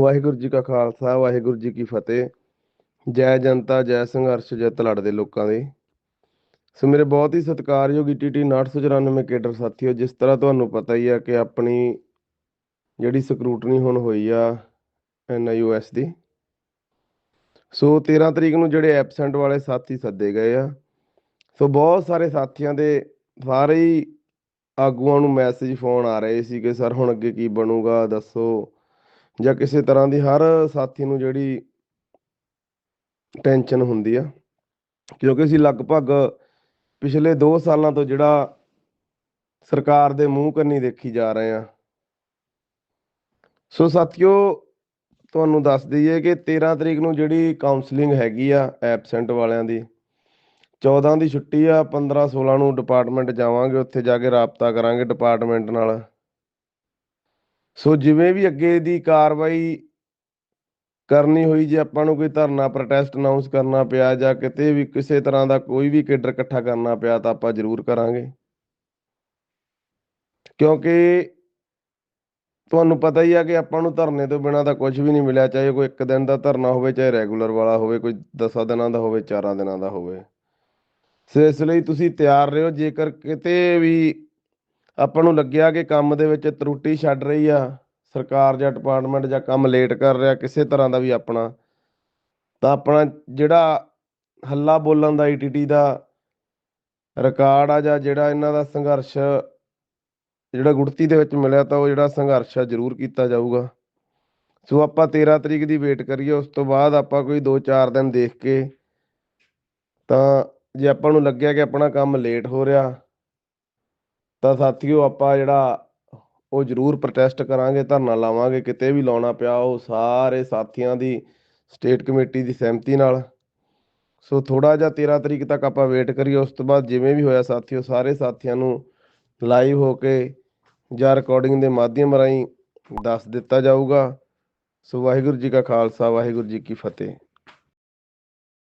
ਵਾਹਿਗੁਰੂ ਜੀ ਕਾ ਖਾਲਸਾ, ਵਾਹਿਗੁਰੂ ਜੀ ਕੀ ਫਤਿਹ। ਜੈ ਜਨਤਾ, ਜੈ ਸੰਘਰਸ਼, ਜੈ ਜਿੱਤ ਲੜਦੇ ਲੋਕਾਂ ਦੇ। ਸੋ ਮੇਰੇ ਬਹੁਤ ਹੀ ਸਤਿਕਾਰਯੋਗ ਈਟੀਟੀ 994 ਕੇਡਰ ਸਾਥੀਓ, ਜਿਸ ਤਰ੍ਹਾਂ ਤੁਹਾਨੂੰ ਪਤਾ ਹੀ ਆ ਕਿ ਆਪਣੀ ਜਿਹੜੀ ਸਕਰੂਟਨੀ ਹੁਣ ਹੋਈ ਆ ਐਨਆਈਓਐਸ ਦੀ। ਸੋ 13 ਤਰੀਕ ਨੂੰ ਜਿਹੜੇ ਐਬਸੈਂਟ ਵਾਲੇ ਸਾਥੀ ਸੱਦੇ ਗਏ ਆ। ਸੋ ਬਹੁਤ ਸਾਰੇ ਸਾਥੀਆਂ ਦੇ ਸਾਰੇ ਹੀ ਆਗੂਆਂ ਨੂੰ ਮੈਸੇਜ ਫੋਨ ਆ ਰਹੇ ਸੀ ਕਿ ਸਰ, ਹੁਣ ਅੱਗੇ ਕੀ ਬਣੂਗਾ? ਦੱਸੋ। ਜਾਂ ਕਿਸੇ ਤਰ੍ਹਾਂ ਦੀ ਹਰ ਸਾਥੀ ਨੂੰ ਜਿਹੜੀ ਟੈਨਸ਼ਨ ਹੁੰਦੀ ਆ। ਕਿਉਂਕਿ ਅਸੀਂ ਲਗਭਗ ਪਿਛਲੇ 2 ਸਾਲਾਂ ਤੋਂ ਜਿਹੜਾ ਸਰਕਾਰ ਦੇ ਮੂੰਹ ਕੰਨੀ ਦੇਖੀ ਜਾ ਰਹੇ ਆ। ਸੋ ਸਾਥੀਓ, ਤੁਹਾਨੂੰ ਦੱਸ ਦਈਏ ਕਿ 13 ਤਰੀਕ ਨੂੰ ਜਿਹੜੀ ਕਾਉਂਸਲਿੰਗ ਹੈਗੀ ਆ ਐਬਸੈਂਟ ਵਾਲਿਆਂ ਦੀ 14 ਦੀ ਛੁੱਟੀ ਆ 15 16 ਨੂੰ ਡਿਪਾਰਟਮੈਂਟ ਜਾਵਾਂਗੇ, ਉੱਥੇ ਜਾ ਕੇ ਰਾਬਤਾ ਕਰਾਂਗੇ ਡਿਪਾਰਟਮੈਂਟ ਨਾਲ। ਸੋ ਜਿਵੇਂ ਵੀ ਅੱਗੇ ਦੀ ਕਾਰਵਾਈ ਕਰਨੀ ਹੋਈ, ਜੇ ਆਪਾਂ ਨੂੰ ਕੋਈ ਧਰਨਾ ਪ੍ਰੋਟੈਸਟ ਅਨਾਉਂਸ ਕਰਨਾ ਪਿਆ ਜਾਂ ਕਿਤੇ ਵੀ ਕਿਸੇ ਤਰ੍ਹਾਂ ਦਾ ਕੋਈ ਵੀ ਕੇਡਰ ਇਕੱਠਾ ਕਰਨਾ ਪਿਆ, ਤਾਂ ਆਪਾਂ ਜ਼ਰੂਰ ਕਰਾਂਗੇ। ਕਿਉਂਕਿ ਤੁਹਾਨੂੰ ਪਤਾ ਹੀ ਆ ਕਿ ਆਪਾਂ ਨੂੰ ਧਰਨੇ ਤੋਂ ਬਿਨਾ ਤਾਂ ਕੁਝ ਵੀ ਨਹੀਂ ਮਿਲਿਆ, ਚਾਹੇ ਕੋਈ ਇੱਕ ਦਿਨ ਦਾ ਧਰਨਾ ਹੋਵੇ, ਚਾਹੇ ਰੈਗੂਲਰ ਵਾਲਾ ਹੋਵੇ, ਕੋਈ 10 ਦਿਨਾਂ ਦਾ ਹੋਵੇ 4 ਦਿਨਾਂ ਦਾ ਹੋਵੇ। ਸੋ ਇਸ ਲਈ ਤੁਸੀਂ ਤਿਆਰ ਰਹੋ, ਜੇਕਰ ਕਿਤੇ ਵੀ ਆਪਾਂ ਨੂੰ ਲੱਗਿਆ ਕਿ ਕੰਮ ਦੇ ਵਿੱਚ ਤਰੁੱਟੀ ਛੱਡ ਰਹੀ ਆ, ਸਰਕਾਰ ਜਾਂ ਡਿਪਾਰਟਮੈਂਟ ਜਾਂ ਕੰਮ ਲੇਟ ਕਰ ਰਿਹਾ, ਕਿਸੇ ਤਰ੍ਹਾਂ ਦਾ ਵੀ ਆਪਣਾ, ਤਾਂ ਆਪਣਾ ਜਿਹੜਾ ਹੱਲਾ ਬੋਲਣ ਦਾ ਈਟੀਟੀ ਦਾ ਰਿਕਾਰਡ ਆ ਜਾਂ ਜਿਹੜਾ ਇਹਨਾਂ ਦਾ ਸੰਘਰਸ਼, ਜਿਹੜਾ ਗੁੜਤੀ ਦੇ ਵਿੱਚ ਮਿਲਿਆ ਤਾਂ ਉਹ ਜਿਹੜਾ ਸੰਘਰਸ਼ ਆ ਜ਼ਰੂਰ ਕੀਤਾ ਜਾਊਗਾ। ਸੋ ਆਪਾਂ 13 ਤਰੀਕ ਦੀ ਵੇਟ ਕਰੀਏ, ਉਸ ਤੋਂ ਬਾਅਦ ਆਪਾਂ ਕੋਈ 2-4 ਦਿਨ ਦੇਖ ਕੇ ਤਾਂ ਜੇ ਆਪਾਂ ਨੂੰ ਲੱਗਿਆ ਕਿ ਆਪਣਾ ਕੰਮ ਲੇਟ ਹੋ ਰਿਹਾ ਤਾਂ ਸਾਥੀਓ ਆਪਾਂ ਜਿਹੜਾ ਉਹ ਜ਼ਰੂਰ ਪ੍ਰੋਟੈਸਟ ਕਰਾਂਗੇ, ਧਰਨਾ ਲਾਵਾਂਗੇ, ਕਿਤੇ ਵੀ ਲਾਉਣਾ ਪਿਆ, ਉਹ ਸਾਰੇ ਸਾਥੀਆਂ ਦੀ ਸਟੇਟ ਕਮੇਟੀ ਦੀ ਸਹਿਮਤੀ ਨਾਲ। ਸੋ ਥੋੜਾ ਜਿਹਾ 13 ਤਰੀਕ ਤੱਕ ਆਪਾਂ ਵੇਟ ਕਰੀਏ, ਉਸ ਤੋਂ ਬਾਅਦ ਜਿਵੇਂ ਵੀ ਹੋਇਆ ਸਾਥੀਓ, ਸਾਰੇ ਸਾਥੀਆਂ ਨੂੰ ਲਾਈਵ ਹੋ ਕੇ ਜਾਂ ਰਿਕਾਰਡਿੰਗ ਦੇ ਮਾਧਿਅਮ ਰਾਹੀਂ ਦੱਸ ਦਿੱਤਾ ਜਾਊਗਾ। ਸੋ ਵਾਹਿਗੁਰੂ ਜੀ ਕਾ ਖਾਲਸਾ, ਵਾਹਿਗੁਰੂ ਜੀ ਕੀ ਫਤਿਹ।